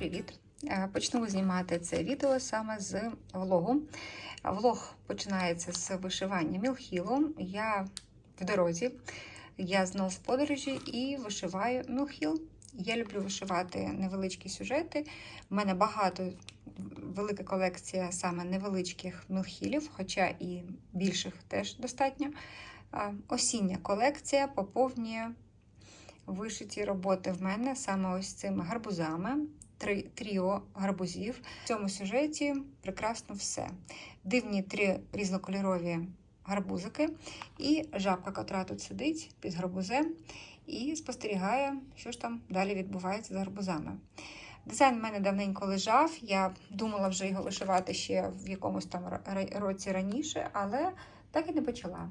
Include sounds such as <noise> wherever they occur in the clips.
привіт! Е, Почну знімати це відео саме з влогу. Влог починається з вишивання мілхілу. Я в дорозі, я знову в подорожі і вишиваю мілхіл. Я люблю вишивати невеличкі сюжети. У мене багато, велика колекція саме невеличких мілхілів, хоча і більших теж достатньо. Е, Осіння колекція поповнює вишиті роботи в мене саме ось цими гарбузами. Три тріо гарбузів. В цьому сюжеті прекрасно все. Дивні три різнокольорові гарбузики, і жабка, котра тут сидить під гарбузем і спостерігає, що ж там далі відбувається з гарбузами. Дизайн в мене давненько лежав. Я думала вже його вишивати ще в якомусь там році раніше, але так і не почала.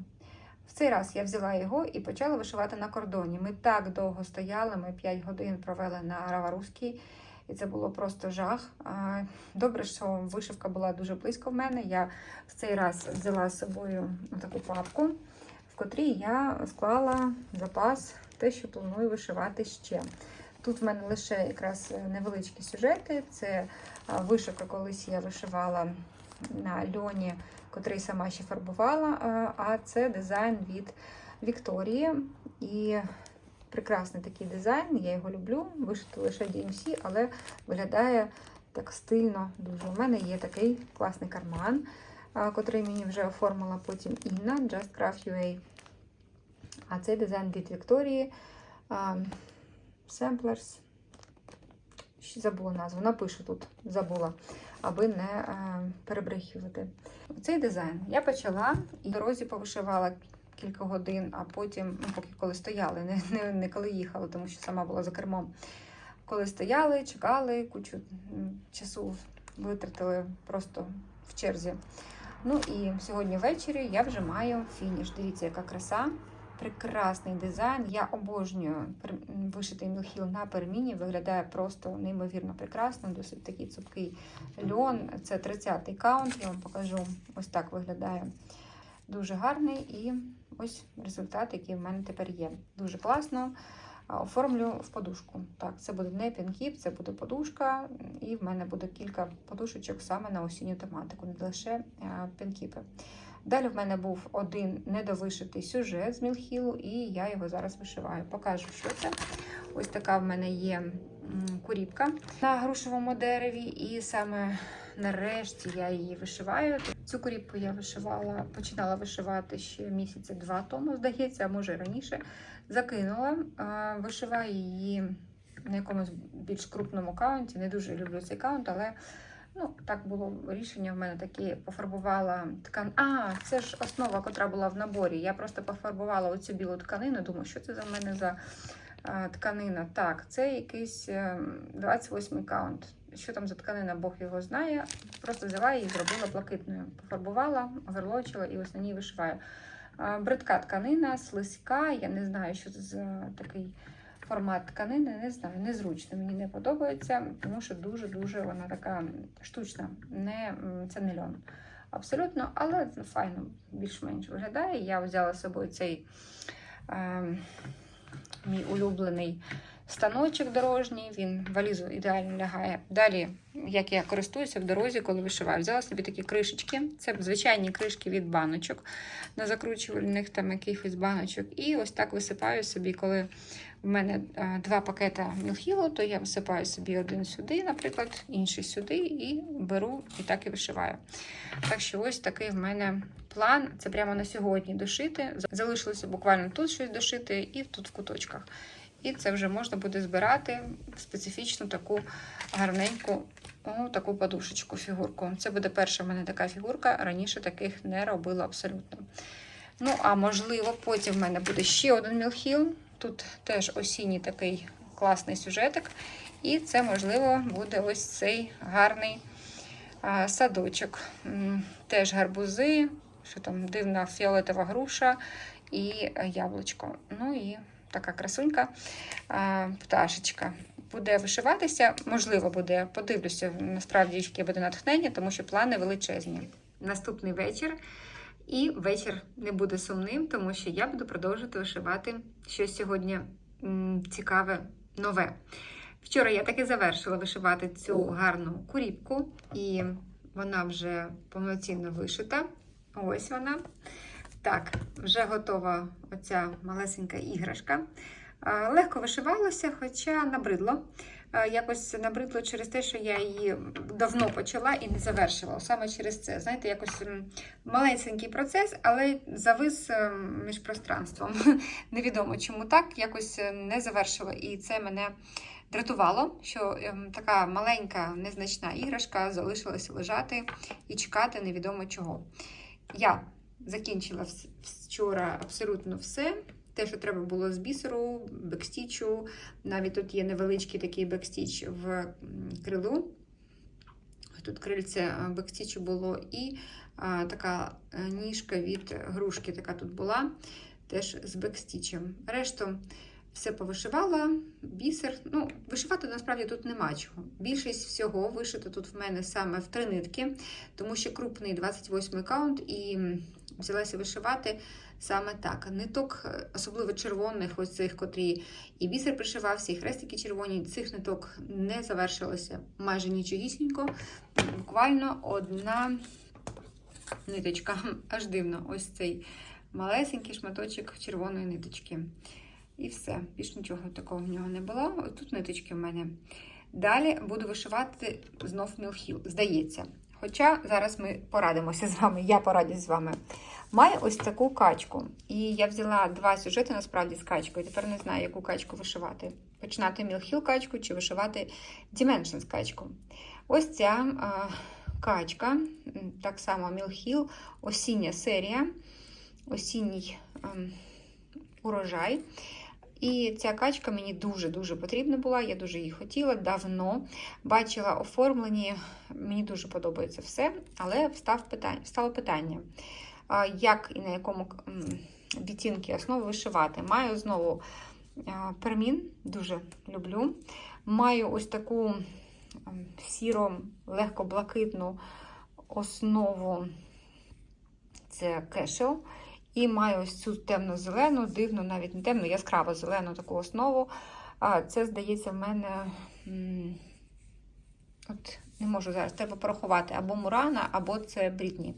В цей раз я взяла його і почала вишивати на кордоні. Ми так довго стояли, ми 5 годин провели на Раваруській, і це було просто жах. Добре, що вишивка була дуже близько в мене. Я в цей раз взяла з собою таку папку, в котрій я склала запас те, що планую вишивати ще. Тут в мене лише якраз невеличкі сюжети. Це вишивка, колись я вишивала на льоні котрий сама ще фарбувала. А це дизайн від Вікторії. І прекрасний такий дизайн, я його люблю. Вишити лише DMC, але виглядає так стильно дуже. У мене є такий класний карман, котрий мені вже оформила потім Інна Just Craft UA. А цей дизайн від Вікторії Samplers. Забула назву, напишу тут, забула, аби не е, перебрехувати. Цей дизайн я почала і в дорозі повишивала кілька годин, а потім, ну, поки коли стояли, не, не, не коли їхали, тому що сама була за кермом. Коли стояли, чекали, кучу часу витратили просто в черзі. Ну і сьогодні ввечері я вже маю фініш. Дивіться, яка краса. Прекрасний дизайн. Я обожнюю вишитий мілхіл на перміні. Виглядає просто неймовірно прекрасно, досить такий цупкий льон. Це 30-й каунт, я вам покажу. Ось так виглядає. Дуже гарний і ось результат, який в мене тепер є. Дуже класно. Оформлю в подушку. Так, це буде не пінкіп, це буде подушка, і в мене буде кілька подушечок саме на осінню тематику, не лише пінкіпи. Далі в мене був один недовишитий сюжет з Мілхілу, і я його зараз вишиваю. Покажу, що це. Ось така в мене є куріпка на грушевому дереві, і саме нарешті я її вишиваю. Цю куріпку я вишивала, починала вишивати ще місяця два тому, здається, а може раніше. Закинула, вишиваю її на якомусь більш крупному каунті. Не дуже люблю цей каунт, але. Ну, так було рішення в мене таке, пофарбувала ткан. А, це ж основа, котра була в наборі. Я просто пофарбувала оцю білу тканину. Думаю, що це за мене за тканина? Так, це якийсь 28-й каунт. Що там за тканина, Бог його знає. Просто взяла її зробила блакитною. Пофарбувала, оверлочила і ось на ній вишиваю. Бридка тканина, слизька. Я не знаю, що це за такий формат тканини, не знаю, незручно. Мені не подобається, тому що дуже-дуже вона така штучна, не, це не льон. Абсолютно, але файно, більш-менш виглядає. Я взяла з собою цей е, мій улюблений станочок дорожній, він валізу ідеально лягає. Далі, як я користуюся в дорозі, коли вишиваю, взяла собі такі кришечки. Це звичайні кришки від баночок на закручувальних там якихось баночок. І ось так висипаю собі, коли в мене два пакета мілхілу, то я висипаю собі один сюди, наприклад, інший сюди, і беру і так і вишиваю. Так що, ось такий в мене план. Це прямо на сьогодні дошити. Залишилося буквально тут щось дошити, і тут в куточках. І це вже можна буде збирати специфічну таку гарненьку о, таку подушечку, фігурку. Це буде перша в мене така фігурка. Раніше таких не робила абсолютно. Ну, а можливо, потім в мене буде ще один мілхіл. Тут теж осінній такий класний сюжетик. І це, можливо, буде ось цей гарний а, садочок. Теж гарбузи, що там дивна фіолетова груша і яблучко. Ну і така красунька пташечка. Буде вишиватися, можливо, буде, подивлюся, насправді, яке буде натхнення, тому що плани величезні. Наступний вечір. І вечір не буде сумним, тому що я буду продовжувати вишивати щось сьогодні цікаве, нове. Вчора я таки завершила вишивати цю гарну куріпку, і вона вже повноцінно вишита. Ось вона. Так, вже готова оця малесенька іграшка. Е, Легко вишивалося, хоча набридло. Е, Якось набридло через те, що я її давно почала і не завершила. Саме через це. Знаєте, якось м, малесенький процес, але завис е, між пространством. <laughs> Невідомо чому так, якось не завершила. І це мене дратувало, що ем, така маленька, незначна іграшка залишилася лежати і чекати невідомо чого. Я закінчила вчора абсолютно все. Те, що треба було з бісеру, бекстічу. Навіть тут є невеличкий такий бекстіч в крилу. Тут крильце бекстічу було і а, така е, ніжка від грушки, така тут була, теж з бекстічем. Решту все повишивала, бісер. Ну, вишивати насправді тут нема чого. Більшість всього вишито тут в мене саме в три нитки, тому що крупний 28 каунт і взялася вишивати саме так. Ниток, е, особливо червоних, ось цих, котрі і бісер пришивався, і хрестики червоні. Цих ниток не завершилося майже нічогісінько. Буквально одна ниточка. Аж дивно, ось цей малесенький шматочок червоної ниточки. І все, більш нічого такого в нього не було. Ось тут ниточки в мене. Далі буду вишивати знов мілхіл, здається. Хоча зараз ми порадимося з вами, я порадюсь з вами. Маю ось таку качку. І я взяла два сюжети насправді з качкою. Тепер не знаю, яку качку вишивати. Починати мілхіл качку чи вишивати Dimensions качку. Ось ця а, качка, так само мілхіл, осіння серія, осінній ем, урожай. І ця качка мені дуже-дуже потрібна була. Я дуже її хотіла давно. Бачила оформлені, мені дуже подобається все, але встав питання, встало питання, як і на якому відтінки основи вишивати. Маю знову пермін, дуже люблю. Маю ось таку сіро, легко-блакитну основу. Це кешел. І маю ось цю темно-зелену, дивну, навіть не темну, яскраво зелену таку основу. А, Це, здається, в мене. От не можу зараз, треба порахувати або Мурана, або це Брітні.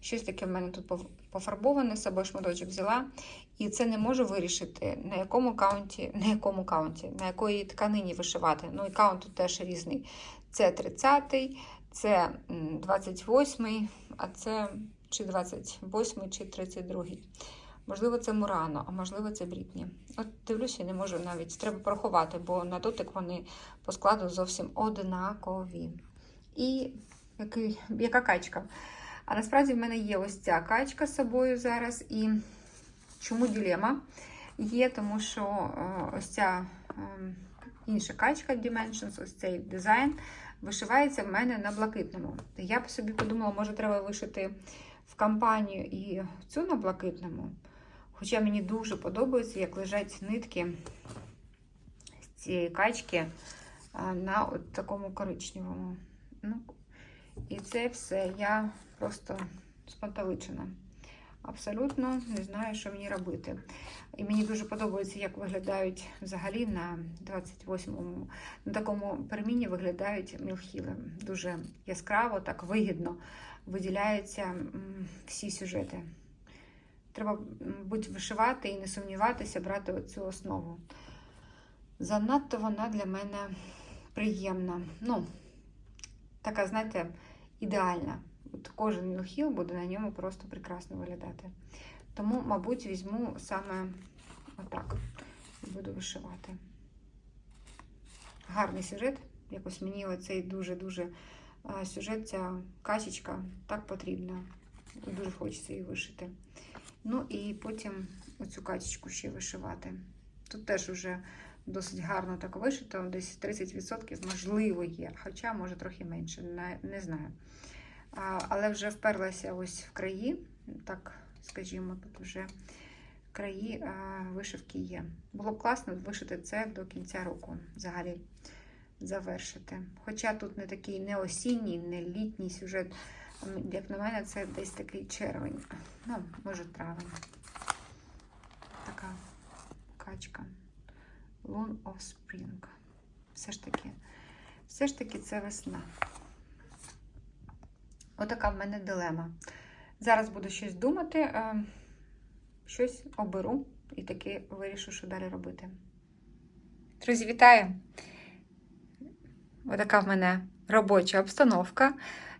Щось таке в мене тут пофарбоване, з собою шматочок взяла. І це не можу вирішити, на якому каунті, на якому каунті, на якої тканині вишивати. Ну і каунт тут теж різний. Це 30-й, це 28-й, а це чи 28-й, чи 32-й. Можливо, це Мурано, а можливо, це Брітні. От дивлюся, не можу навіть. Треба порахувати, бо на дотик вони по складу зовсім однакові. І який, яка качка? А насправді в мене є ось ця качка з собою зараз. І чому ділема є? Тому що е, ось ця е, інша качка Dimensions, ось цей дизайн, вишивається в мене на блакитному. Я б собі подумала, може, треба вишити в кампанію і цю на блакитному. Хоча мені дуже подобається, як лежать нитки з цієї качки на от такому коричневому. Ну, і це все. Я просто спантеличена. Абсолютно не знаю, що мені робити. І мені дуже подобається, як виглядають взагалі на 28-му, на такому переміні виглядають мілхіли. Дуже яскраво, так вигідно виділяються всі сюжети. Треба, мабуть, вишивати і не сумніватися, брати оцю основу. Занадто вона для мене приємна. Ну, така, знаєте, ідеальна. Кожен мілхіл буде на ньому просто прекрасно виглядати. Тому, мабуть, візьму саме отак і буду вишивати. Гарний сюжет. Якось мені оцей дуже-дуже сюжет, ця качечка так потрібна. Дуже хочеться її вишити. Ну і потім оцю качечку ще вишивати. Тут теж вже досить гарно так вишито, десь 30% можливо є, хоча може трохи менше, не знаю. Але вже вперлася ось в краї, так скажімо, тут вже краї вишивки є. Було б класно вишити це до кінця року взагалі завершити. Хоча тут не такий не осінній, не літній сюжет. Як на мене, це десь такий червень. Ну, може, травень. Така качка. Loon of Spring. Все ж таки, все ж таки це весна. Отака в мене дилема. Зараз буду щось думати, е, щось оберу і таки вирішу, що далі робити. Друзі, вітаю! Отака в мене робоча обстановка.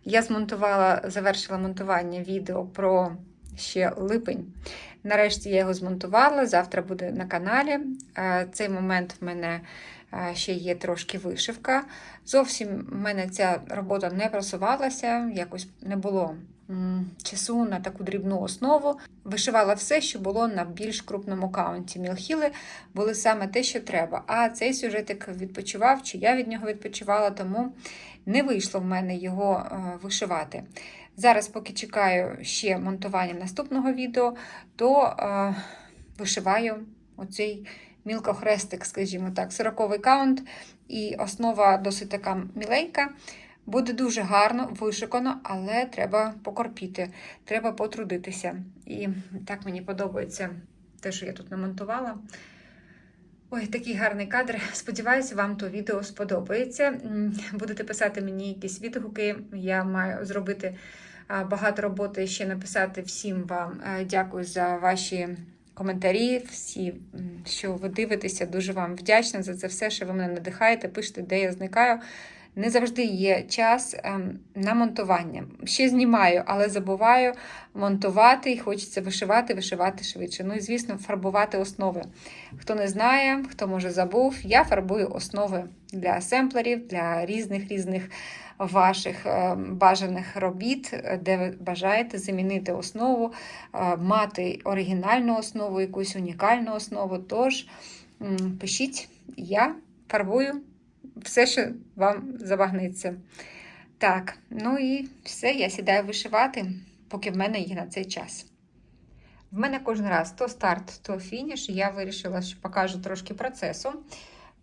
Я змонтувала, завершила монтування відео про ще липень. Нарешті я його змонтувала. Завтра буде на каналі. Е, Цей момент в мене ще є трошки вишивка. Зовсім в мене ця робота не просувалася, якось не було часу на таку дрібну основу. Вишивала все, що було на більш крупному каунті. Мілхіли були саме те, що треба. А цей сюжетик відпочивав, чи я від нього відпочивала, тому не вийшло в мене його е, вишивати. Зараз, поки чекаю ще монтування наступного відео, то е, вишиваю оцей мілкохрестик, скажімо так, 40 каунт, і основа досить така міленька. Буде дуже гарно, вишикано, але треба покорпіти, треба потрудитися. І так мені подобається те, що я тут намонтувала. Ой, такий гарний кадр. Сподіваюся, вам то відео сподобається. Будете писати мені якісь відгуки. Я маю зробити багато роботи ще написати всім вам. Е, Дякую за ваші коментарі, всі, що ви дивитеся. Дуже вам вдячна за це все, що ви мене надихаєте, пишете, де я зникаю. Не завжди є час ем, на монтування. Ще знімаю, але забуваю монтувати і хочеться вишивати, вишивати швидше. Ну і, звісно, фарбувати основи. Хто не знає, хто може забув, я фарбую основи для семплерів, для різних різних ваших е, бажаних робіт, де ви бажаєте замінити основу, е, мати оригінальну основу, якусь унікальну основу. Тож пишіть, я фарбую все, що вам забагнеться. Так, ну і все, я сідаю вишивати, поки в мене є на цей час. В мене кожен раз то старт, то фініш. Я вирішила, що покажу трошки процесу.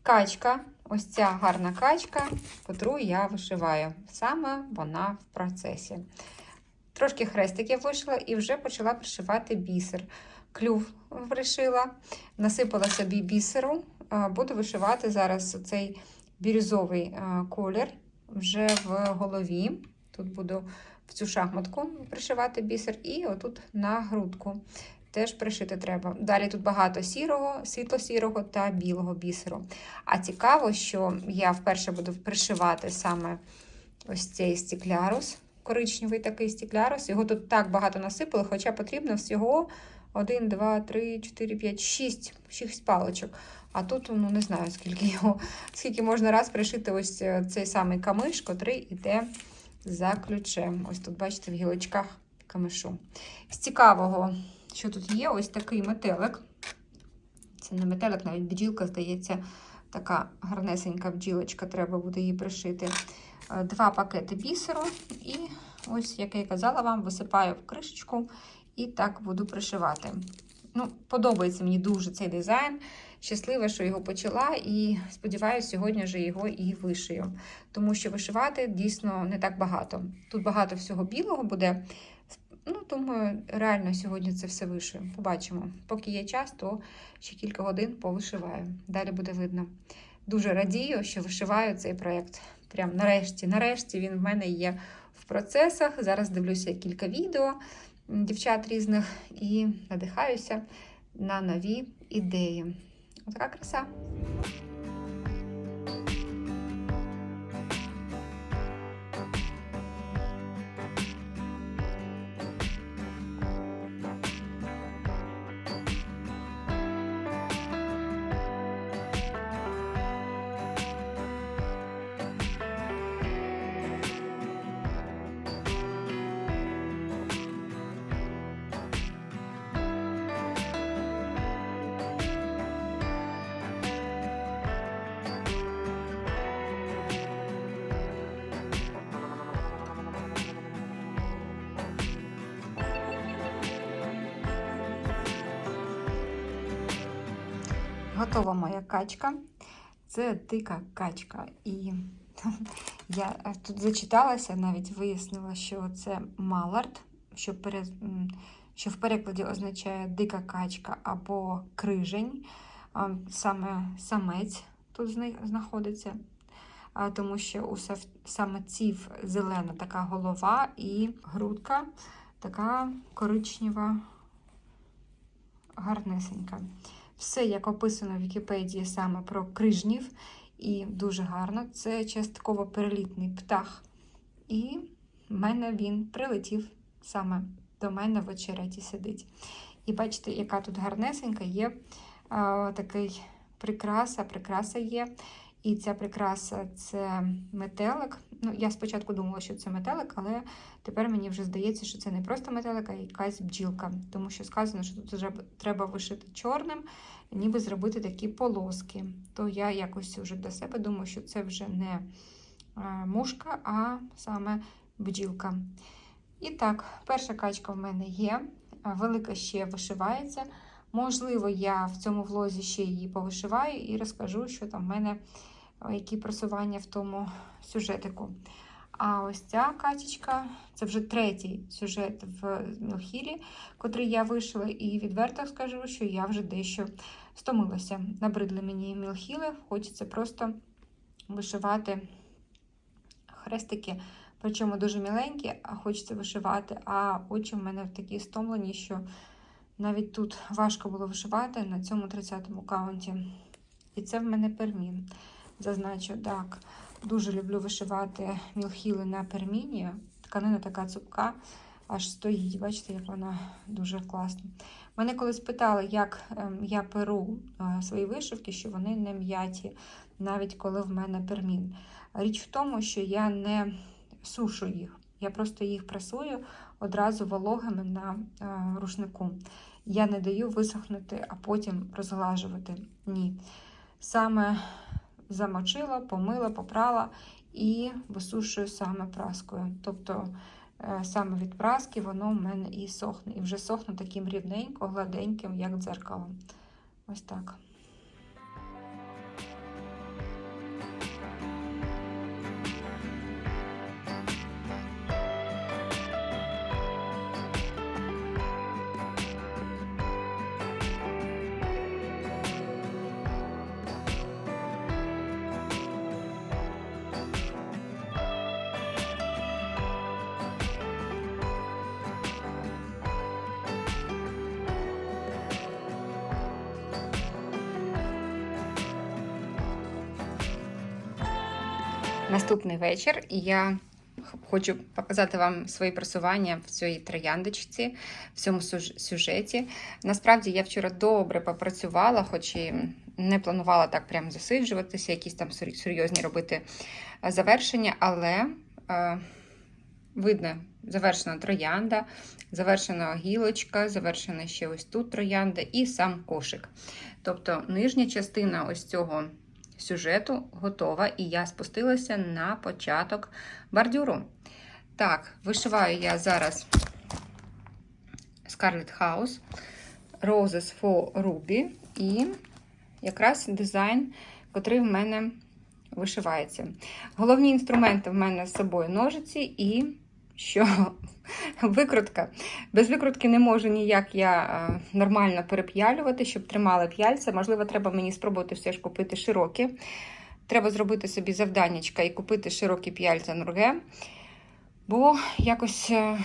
Качка, ось ця гарна качка, котру я вишиваю. Саме вона в процесі. Трошки хрестиків вишила і вже почала пришивати бісер. Клюв вирішила, насипала собі бісеру. Буду вишивати зараз цей бірюзовий колір вже в голові. Тут буду в цю шахматку пришивати бісер, і отут на грудку теж пришити треба. Далі тут багато сірого, світло-сірого та білого бісеру. А цікаво, що я вперше буду пришивати саме ось цей стіклярус, коричневий такий стіклярус. Його тут так багато насипали, хоча потрібно всього 1, 2, 3, 4, 5, 6, 6 паличок. А тут, ну не знаю, скільки його, скільки можна раз пришити ось е, цей самий камиш, котрий іде за ключем. Ось тут, бачите, в гілочках камишу. З цікавого, що тут є, ось такий метелик. Це не метелик, навіть бджілка, здається, така гарнесенька бджілочка, треба буде її пришити. Е, Два пакети бісеру. І ось, як я казала вам, висипаю в кришечку і так буду пришивати. Ну, Подобається мені дуже цей дизайн. Щаслива, що його почала, і сподіваюся, сьогодні вже його і вишию. Тому що вишивати дійсно не так багато. Тут багато всього білого буде. Ну, думаю, реально сьогодні це все вишию. Побачимо. Поки є час, то ще кілька годин повишиваю. Далі буде видно. Дуже радію, що вишиваю цей проєкт. Прям нарешті, нарешті він в мене є в процесах. Зараз дивлюся кілька відео дівчат різних і надихаюся на нові ідеї. Отака краса. Готова моя качка. Це дика качка. І <laughs> я тут зачиталася, навіть вияснила, що це малард, що, пере... що в перекладі означає дика качка або крижень, саме самець тут знаходиться, тому що у самців зелена така голова і грудка така коричнева, гарнесенька. Все, як описано в Вікіпедії саме про крижнів, і дуже гарно. Це частково перелітний птах. І в мене він прилетів саме до мене в очереті сидить. І бачите, яка тут гарнесенька є а, такий прикраса, прикраса є. І ця прикраса це метелик. Ну, я спочатку думала, що це метелик, але тепер мені вже здається, що це не просто метелик, а якась бджілка. Тому що сказано, що тут вже треба вишити чорним, ніби зробити такі полоски. То я якось вже для себе думаю, що це вже не е, мушка, а саме бджілка. І так, перша качка в мене є, велика ще вишивається. Можливо, я в цьому влозі ще її повишиваю і розкажу, що там в мене які просування в тому сюжетику. А ось ця качечка це вже третій сюжет в Мілхілі, котрий я вишила, і відверто скажу, що я вже дещо стомилася. Набридли мені мілхіли, хочеться просто вишивати хрестики, причому дуже міленькі, а хочеться вишивати, а очі в мене такі стомлені, що навіть тут важко було вишивати на цьому 30-му каунті. І це в мене пермін. Зазначу, так. Дуже люблю вишивати мілхіли на перміні. Тканина така цупка, аж стоїть. Бачите, як вона дуже класна. Мене колись питали, як ем, я перу е, свої вишивки, що вони не м'яті, навіть коли в мене пермін. Річ в тому, що я не сушу їх. Я просто їх пресую одразу вологими на е, рушнику. Я не даю висохнути, а потім розглажувати. Ні. Саме замочила, помила, попрала і висушую саме праскою. Тобто е, саме від праски воно в мене і сохне. І вже сохне таким рівненько, гладеньким, як дзеркало. Ось так. Наступний вечір, і я хочу показати вам свої просування в цій трояндочці, в цьому сюжеті. Насправді я вчора добре попрацювала, хоч і не планувала так прям засиджуватися, якісь там серйозні робити е, завершення, але е, видно, завершена троянда, завершена гілочка, завершена ще ось тут троянда і сам кошик. Тобто нижня частина ось цього сюжету готова, і я спустилася на початок бордюру. Так, вишиваю я зараз Scarlet House, Roses for Ruby і якраз дизайн, котрий в мене вишивається. Головні інструменти в мене з собою ножиці і що викрутка. Без викрутки не можу ніяк я е, нормально переп'ялювати, щоб тримали п'яльця. Можливо, треба мені спробувати все ж купити широкі. Треба зробити собі завданнячка і купити широкі п'яльця Нурге. Бо якось, е,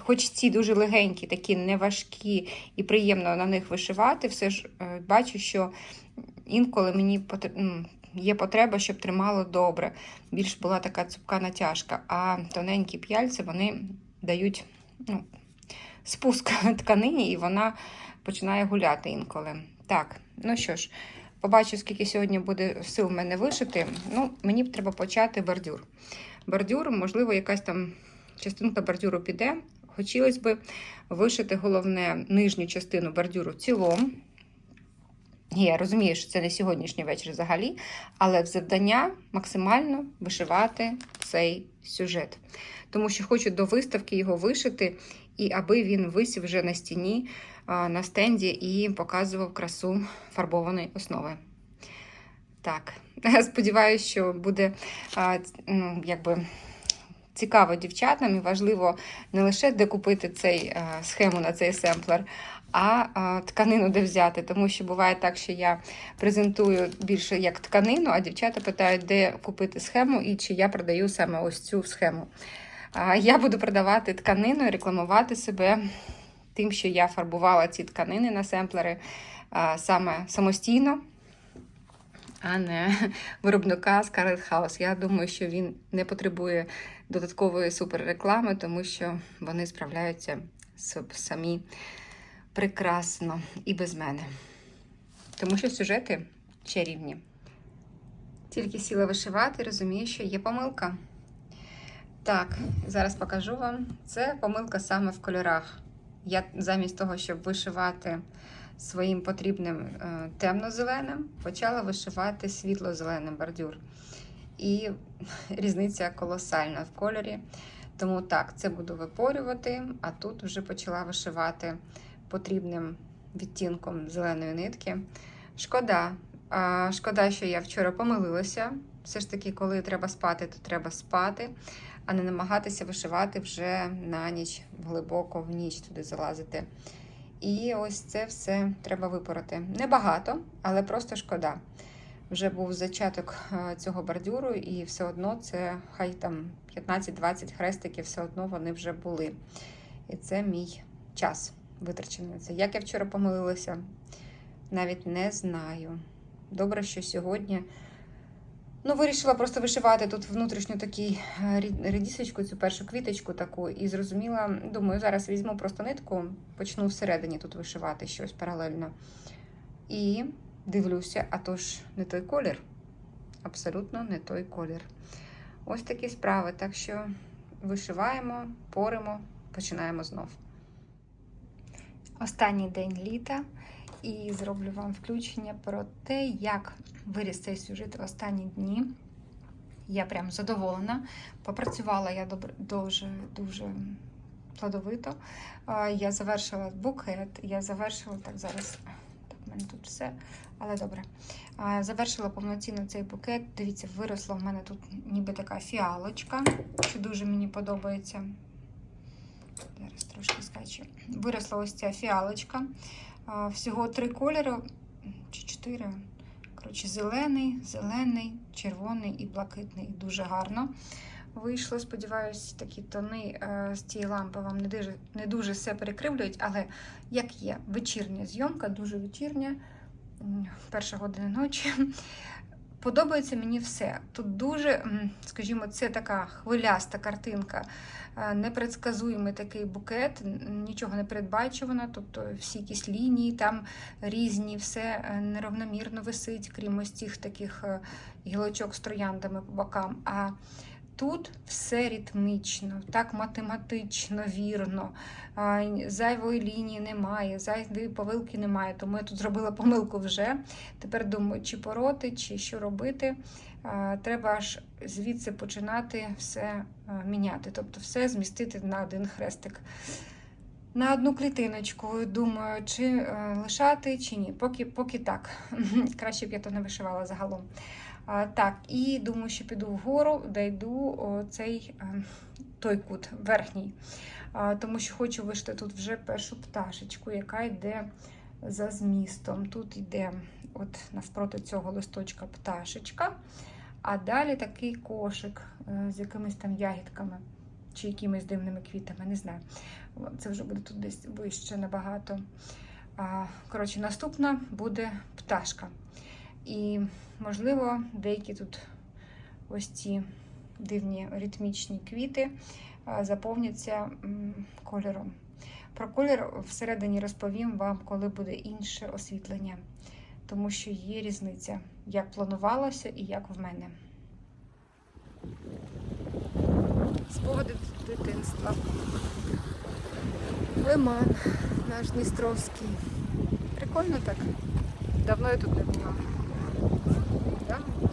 хоч ці дуже легенькі, такі неважкі і приємно на них вишивати, все ж е, бачу, що інколи мені потр- м, є потреба, щоб тримало добре. Більш була така цупка натяжка, а тоненькі п'яльці вони дають ну, спуск <laughs> тканині, і вона починає гуляти інколи. Так, ну що ж, побачу, скільки сьогодні буде сил в мене вишити. Ну, мені б треба почати бордюр. Бордюр, можливо, якась там частинка бордюру піде. Хотілося б вишити головне нижню частину бордюру цілому. Я розумію, що це не сьогоднішній вечір взагалі, але в завдання максимально вишивати цей сюжет. Тому що хочу до виставки його вишити, і аби він висів вже на стіні, на стенді і показував красу фарбованої основи. Так, <laughs> сподіваюся, що буде ну, якби цікаво дівчатам і важливо не лише де купити цей схему на цей семплер, а тканину де взяти. Тому що буває так, що я презентую більше як тканину, а дівчата питають, де купити схему і чи я продаю саме ось цю схему. Я буду продавати тканину і рекламувати себе тим, що я фарбувала ці тканини на семплери саме самостійно, а не виробника Scarlett House. Я думаю, що він не потребує додаткової суперреклами, тому що вони справляються самі прекрасно і без мене. Тому що сюжети чарівні. Тільки сіла вишивати, розумію, що є помилка. Так, зараз покажу вам. Це помилка саме в кольорах. Я замість того, щоб вишивати своїм потрібним е, темно-зеленим, почала вишивати світло-зеленим бордюр. І різниця колосальна в кольорі. Тому так, це буду випорювати, а тут вже почала вишивати потрібним відтінком зеленої нитки. Шкода. Шкода, що я вчора помилилася. Все ж таки, коли треба спати, то треба спати, а не намагатися вишивати вже на ніч, глибоко в ніч туди залазити. І ось це все треба випороти. Небагато, але просто шкода. Вже був зачаток цього бордюру, і все одно це хай там 15-20 хрестиків, все одно вони вже були. І це мій час витрачений на це. Як я вчора помилилася, навіть не знаю. Добре, що сьогодні. Ну, вирішила просто вишивати тут внутрішню такий е, рід- редісочку, цю першу квіточку таку, і зрозуміла, думаю, зараз візьму просто нитку, почну всередині тут вишивати щось паралельно. І дивлюся, а то ж не той колір. Абсолютно не той колір. Ось такі справи. Так що вишиваємо, поримо, починаємо знов. Останній день літа. І зроблю вам включення про те, як виріс цей сюжет в останні дні. Я прям задоволена. Попрацювала я дуже дуже плодовито. Я завершила букет, я завершила так зараз. Так, в мене тут все, але добре. Завершила повноцінно цей букет. Дивіться, виросла в мене тут ніби така фіалочка, що дуже мені подобається. Зараз трошки скачу. Виросла ось ця фіалочка. Всього три кольори чи чотири. Коротше, зелений, зелений, червоний і блакитний. Дуже гарно вийшло. Сподіваюсь, такі тони е, з цієї лампи вам не дуже, не дуже все перекривлюють, але як є, вечірня зйомка, дуже вечірня, перша година ночі. Подобається мені все. Тут дуже, скажімо, це така хвиляста картинка, е, непредсказуємий такий букет, нічого не передбачувано, тобто всі якісь лінії там різні, все е, неравномірно висить, крім ось цих таких е, гілочок з трояндами по бокам. А тут все ритмічно, так математично, вірно. Зайвої лінії немає, зайвої повилки немає. Тому я тут зробила помилку вже. Тепер думаю, чи пороти, чи що робити. Треба аж звідси починати все міняти, тобто все змістити на один хрестик. На одну клітиночку, думаю, чи е, лишати, чи ні. Поки, поки так. <laughs> Краще б я то не вишивала загалом. Так, і думаю, що піду вгору, дойду цей е, той кут верхній. Тому що хочу вишити тут вже першу пташечку, яка йде за змістом. Тут йде от навпроти цього листочка пташечка, а далі такий кошик е, з якимись там ягідками чи якимись дивними квітами, не знаю. Це вже буде тут десь вище набагато. Коротше, наступна буде пташка. І, можливо, деякі тут ось ці дивні ритмічні квіти заповняться кольором. Про колір всередині розповім вам, коли буде інше освітлення, тому що є різниця, як планувалося і як в мене. Спогади дитинства. Лиман наш Дністровський. Прикольно так. Давно я тут не була. Давно.